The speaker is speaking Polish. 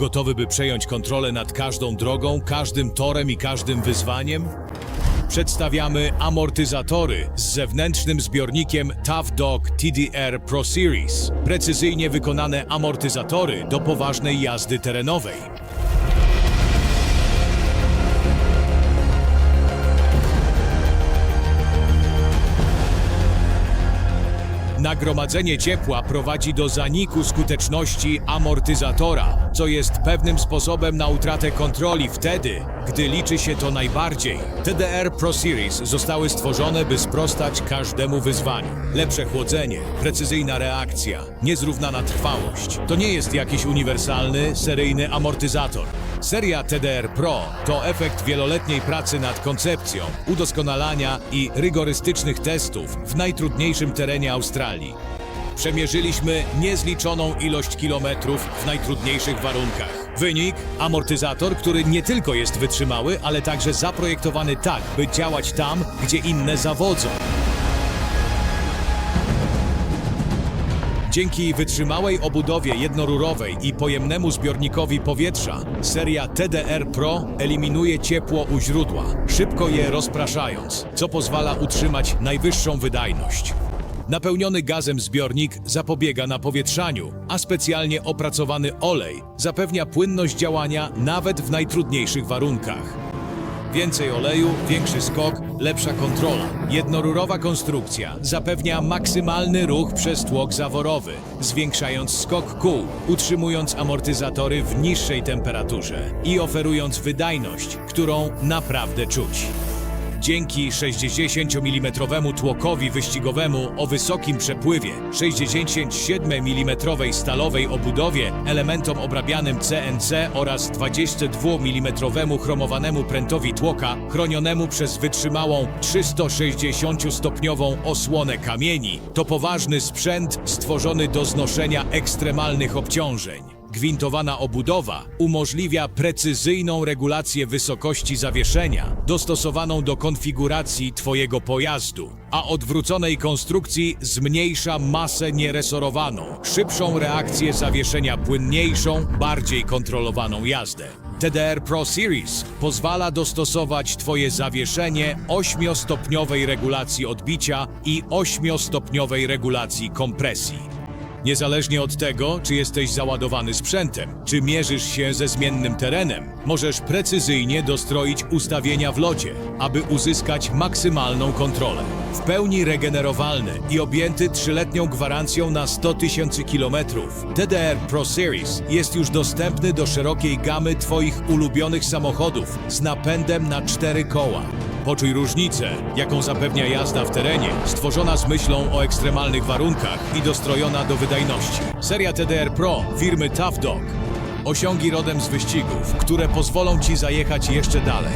Gotowy, by przejąć kontrolę nad każdą drogą, każdym torem i każdym wyzwaniem? Przedstawiamy amortyzatory z zewnętrznym zbiornikiem Tough Dog TDR Pro Series. Precyzyjnie wykonane amortyzatory do poważnej jazdy terenowej. Nagromadzenie ciepła prowadzi do zaniku skuteczności amortyzatora, co jest pewnym sposobem na utratę kontroli wtedy, gdy liczy się to najbardziej. TDR Pro Series zostały stworzone, by sprostać każdemu wyzwaniu. Lepsze chłodzenie, precyzyjna reakcja, niezrównana trwałość. To nie jest jakiś uniwersalny, seryjny amortyzator. Seria TDR Pro to efekt wieloletniej pracy nad koncepcją, udoskonalania i rygorystycznych testów w najtrudniejszym terenie Australii. Przemierzyliśmy niezliczoną ilość kilometrów w najtrudniejszych warunkach. Wynik? Amortyzator, który nie tylko jest wytrzymały, ale także zaprojektowany tak, by działać tam, gdzie inne zawodzą. Dzięki wytrzymałej obudowie jednorurowej i pojemnemu zbiornikowi powietrza, seria TDR Pro eliminuje ciepło u źródła, szybko je rozpraszając, co pozwala utrzymać najwyższą wydajność. Napełniony gazem zbiornik zapobiega napowietrzaniu, a specjalnie opracowany olej zapewnia płynność działania nawet w najtrudniejszych warunkach. Więcej oleju, większy skok, lepsza kontrola. Jednorurowa konstrukcja zapewnia maksymalny ruch przez tłok zaworowy, zwiększając skok kół, utrzymując amortyzatory w niższej temperaturze i oferując wydajność, którą naprawdę czuć. Dzięki 60 mm tłokowi wyścigowemu o wysokim przepływie, 67 mm stalowej obudowie, elementom obrabianym CNC oraz 22 mm chromowanemu prętowi tłoka, chronionemu przez wytrzymałą 360-stopniową osłonę kamieni, to poważny sprzęt stworzony do znoszenia ekstremalnych obciążeń. Gwintowana obudowa umożliwia precyzyjną regulację wysokości zawieszenia, dostosowaną do konfiguracji Twojego pojazdu, a odwróconej konstrukcji zmniejsza masę nieresorowaną, szybszą reakcję zawieszenia, płynniejszą, bardziej kontrolowaną jazdę. TDR Pro Series pozwala dostosować Twoje zawieszenie 8-stopniowej regulacji odbicia i 8-stopniowej regulacji kompresji. Niezależnie od tego, czy jesteś załadowany sprzętem, czy mierzysz się ze zmiennym terenem, możesz precyzyjnie dostroić ustawienia w locie, aby uzyskać maksymalną kontrolę. W pełni regenerowalny i objęty trzyletnią gwarancją na 100 tysięcy kilometrów, TDR Pro Series jest już dostępny do szerokiej gamy Twoich ulubionych samochodów z napędem na cztery koła. Poczuj różnicę, jaką zapewnia jazda w terenie, stworzona z myślą o ekstremalnych warunkach i dostrojona do wydajności. Seria TDR Pro firmy Tough Dog. Osiągi rodem z wyścigów, które pozwolą Ci zajechać jeszcze dalej.